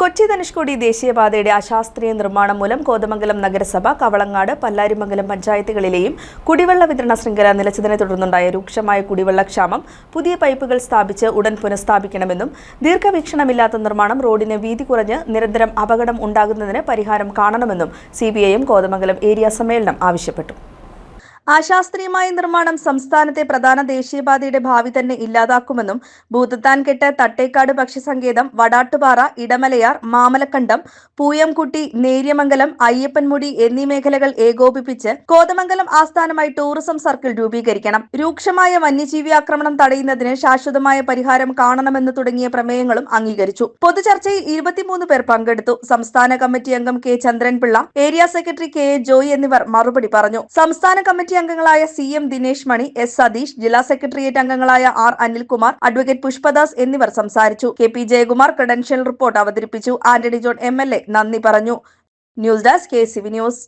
കൊച്ചി ധനുഷ്കോടി ദേശീയപാതയുടെ അശാസ്ത്രീയ നിർമ്മാണം മൂലം കോതമംഗലം നഗരസഭ കവളങ്ങാട് പല്ലാരിമംഗലം പഞ്ചായത്തുകളിലെയും കുടിവെള്ള വിതരണ ശൃംഖല നിലച്ചതിനെ തുടർന്നുണ്ടായ രൂക്ഷമായ കുടിവെള്ളക്ഷാമം പുതിയ പൈപ്പുകൾ സ്ഥാപിച്ച് ഉടൻ പുനഃസ്ഥാപിക്കണമെന്നും ദീർഘവീക്ഷണമില്ലാത്ത നിർമ്മാണം റോഡിന് വീതി കുറഞ്ഞ് നിരന്തരം അപകടം ഉണ്ടാകുന്നതിന് പരിഹാരം കാണണമെന്നും സി കോതമംഗലം ഏരിയ സമ്മേളനം ആവശ്യപ്പെട്ടു. അശാസ്ത്രീയമായ നിർമ്മാണം സംസ്ഥാനത്തെ പ്രധാന ദേശീയപാതയുടെ ഭാവി തന്നെ ഇല്ലാതാക്കുമെന്നും ഭൂതത്താൻകെട്ട് തട്ടേക്കാട് പക്ഷിസങ്കേതം വടാട്ടുപാറ ഇടമലയാർ മാമലക്കണ്ടം പൂയംകുട്ടി നേര്യമംഗലം അയ്യപ്പൻമുടി എന്നീ മേഖലകൾ ഏകോപിപ്പിച്ച് കോതമംഗലം ആസ്ഥാനമായി ടൂറിസം സർക്കിൾ രൂപീകരിക്കണം. രൂക്ഷമായ വന്യജീവി ആക്രമണം തടയുന്നതിന് ശാശ്വതമായ പരിഹാരം കാണണമെന്ന് തുടങ്ങിയ പ്രമേയങ്ങളും അംഗീകരിച്ചു. പൊതുചർച്ചയിൽ ഇരുപത്തിമൂന്ന് പേർ പങ്കെടുത്തു. സംസ്ഥാന കമ്മിറ്റി അംഗം K. Chandranpillai area secretary K. A. Joy എന്നിവർ മറുപടി പറഞ്ഞു. സംസ്ഥാന കമ്മിറ്റി അംഗങ്ങളായ C M Dinesh Mani S Satheesh ജില്ലാ സെക്രട്ടേറിയറ്റ് അംഗങ്ങളായ ആർ അനിൽകുമാർ അഡ്വക്കേറ്റ് പുഷ്പദാസ് എന്നിവർ സംസാരിച്ചു. K P Jayakumar credential report അവതരിപ്പിച്ചു. Antony John M L A നന്ദി പറഞ്ഞു. News desk K C V news.